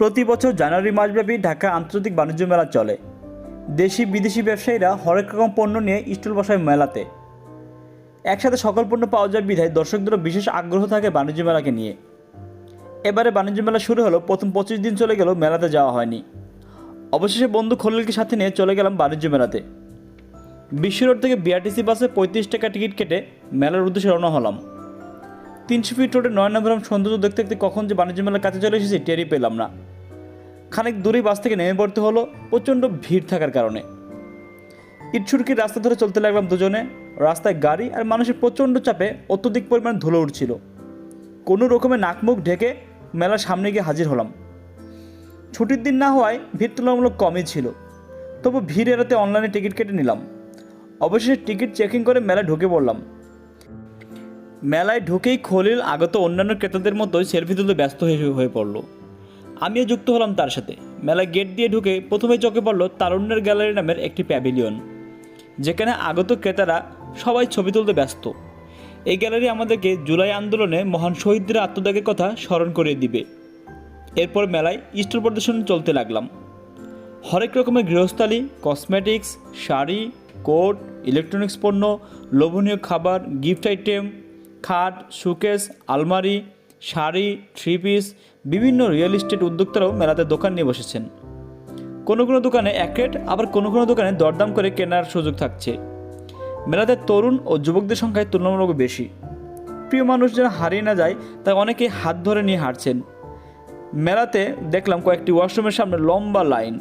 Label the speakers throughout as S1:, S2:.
S1: প্রতি বছর জানুয়ারি মাসব্যাপী ঢাকা আন্তর্জাতিক বাণিজ্য মেলা চলে। দেশি বিদেশি ব্যবসায়ীরা হরেক রকম পণ্য নিয়ে স্টল বসায় মেলাতে। একসাথে সকল পণ্য পাওয়া যায় বিধায় দর্শকদেরও বিশেষ আগ্রহ থাকে বাণিজ্য মেলাকে নিয়ে। এবারে বাণিজ্য মেলা শুরু হলো, প্রথম পঁচিশ দিন চলে গেল মেলাতে যাওয়া হয়নি। অবশেষে বন্ধু খলিলকে সাথে নিয়ে চলে গেলাম বাণিজ্য মেলাতে। বিশ্ব রোড থেকে বিআরটিসি বাসে পঁয়ত্রিশ টাকা টিকিট কেটে মেলার উদ্দেশ্যে রওনা হলাম। তিনশো ফিট রোডে নয় নম্বর সৌন্দর্য দেখতে দেখতে কখন যে বাণিজ্য মেলার কাছে চলে এসেছি টেরই পেলাম না। খানিক দূরেই বাস থেকে নেমে পড়তে হলো প্রচণ্ড ভিড় থাকার কারণে। ইটছুটকির রাস্তা ধরে চলতে লাগলাম দুজনে। রাস্তায় গাড়ি আর মানুষের প্রচণ্ড চাপে অত্যধিক পরিমাণ ধুলো উঠছিল কোনো রকমে নাকমুখ ঢেকে মেলার সামনে গিয়ে হাজির হলাম। ছুটির দিন না হওয়ায় ভিড় তুলনামূলক কমই ছিল। তবু ভিড় এড়াতে অনলাইনে টিকিট কেটে নিলাম। অবশেষে টিকিট চেকিং করে মেলায় ঢুকে পড়লাম। মেলায় ঢুকেই খলিল আগত অন্যান্য ক্রেতাদের মতোই সেলফি তুলতে ব্যস্ত হয়ে হয়ে পড়ল। আমিও যুক্ত হলাম তার সাথে। মেলায় গেট দিয়ে ঢুকে প্রথমে চোখে পড়ল তারুণ্যের গ্যালারি নামের একটি প্যাভিলিয়ন, যেখানে আগত ক্রেতারা সবাই ছবি তুলতে ব্যস্ত। এই গ্যালারি আমাদেরকে জুলাই আন্দোলনে মহান শহীদদের আত্মত্যাগের কথা স্মরণ করিয়ে দিবে। এরপর মেলায় স্টল প্রদর্শন চলতে লাগলাম। হরেক রকমের গৃহস্থালি, কসমেটিক্স, শাড়ি, কোট, ইলেকট্রনিক্স পণ্য, লোভনীয় খাবার, গিফট আইটেম, খাট সুকেস আলমারি শাড়ি থ্রি পিস বিভিন্ন রিয়েল এস্টেট উদ্যোক্তারাও মেলাতে দোকান নিয়ে বসেছেন। কোনো কোনো দোকানে এক রেট আবার কোনো কোনো দোকানে দরদাম করে কেনার সুযোগ থাকছে। মেলাতে তরুণ ও যুবকদের সংখ্যায় তুলনামূলক বেশি। প্রিয় মানুষ যেন হারিয়ে না যায়, তাই অনেকে হাত ধরে নিয়ে হাঁটছেন। মেলাতে দেখলাম কয়েকটি ওয়াশরুমের সামনে লম্বা লাইন।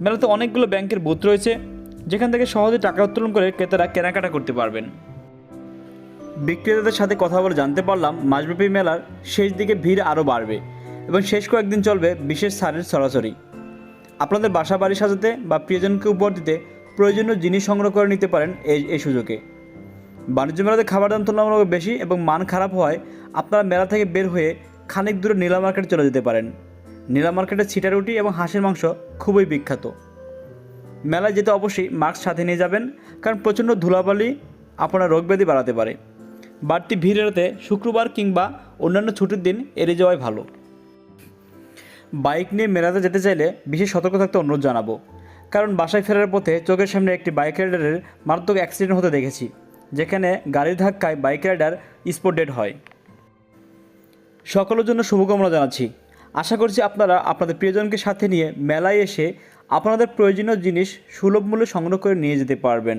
S1: মেলাতে অনেকগুলো ব্যাংকের বুথ রয়েছে, যেখান থেকে সহজে টাকা উত্তোলন করে ক্রেতারা কেনাকাটা করতে পারবেন। বিক্রেতাদের সাথে কথা বলে জানতে পারলাম, মাসব্যাপী মেলার শেষ দিকে ভিড় আরও বাড়বে এবং শেষ কয়েকদিন চলবে বিশেষ ছাড়ের সরাসরি। আপনাদের বাসা বাড়ি সাজাতে বা প্রিয়জনকে উপহার দিতে প্রয়োজনীয় জিনিস সংগ্রহ করে নিতে পারেন এই এই সুযোগে। বাণিজ্য মেলাতে খাবার দাম তুলনামূলক বেশি এবং মান খারাপ হওয়ায় আপনারা মেলা থেকে বের হয়ে খানিক দূরে নীলা মার্কেটে চলে যেতে পারেন। নীলা মার্কেটের ছিটা রুটি এবং হাঁসের মাংস খুবই বিখ্যাত। মেলায় যেতে অবশ্যই মাস্ক সাথে নিয়ে যাবেন, কারণ প্রচণ্ড ধুলাবালি আপনার রোগব্যাধি বাড়াতে পারে। বাড়তি ভিড় এড়াতে শুক্রবার কিংবা অন্যান্য ছুটির দিন এড়িয়ে যাওয়াই ভালো। বাইক নিয়ে মেলাতে যেতে চাইলে বিশেষ সতর্ক থাকতে অনুরোধ জানাব। কারণ বাসায় ফেরার পথে চোখের সামনে একটি বাইক রাইডারের মারাত্মক অ্যাক্সিডেন্ট হতে দেখেছি, যেখানে গাড়ির ধাক্কায় বাইক রাইডার স্পট ডেড হয়। সকলের জন্য শুভকামনা জানাচ্ছি। আশা করছি আপনারা আপনাদের প্রিয়জনকে সাথে নিয়ে মেলায় এসে আপনাদের প্রয়োজনীয় জিনিস সুলভ মূল্যে সংগ্রহ করে নিয়ে যেতে পারবেন।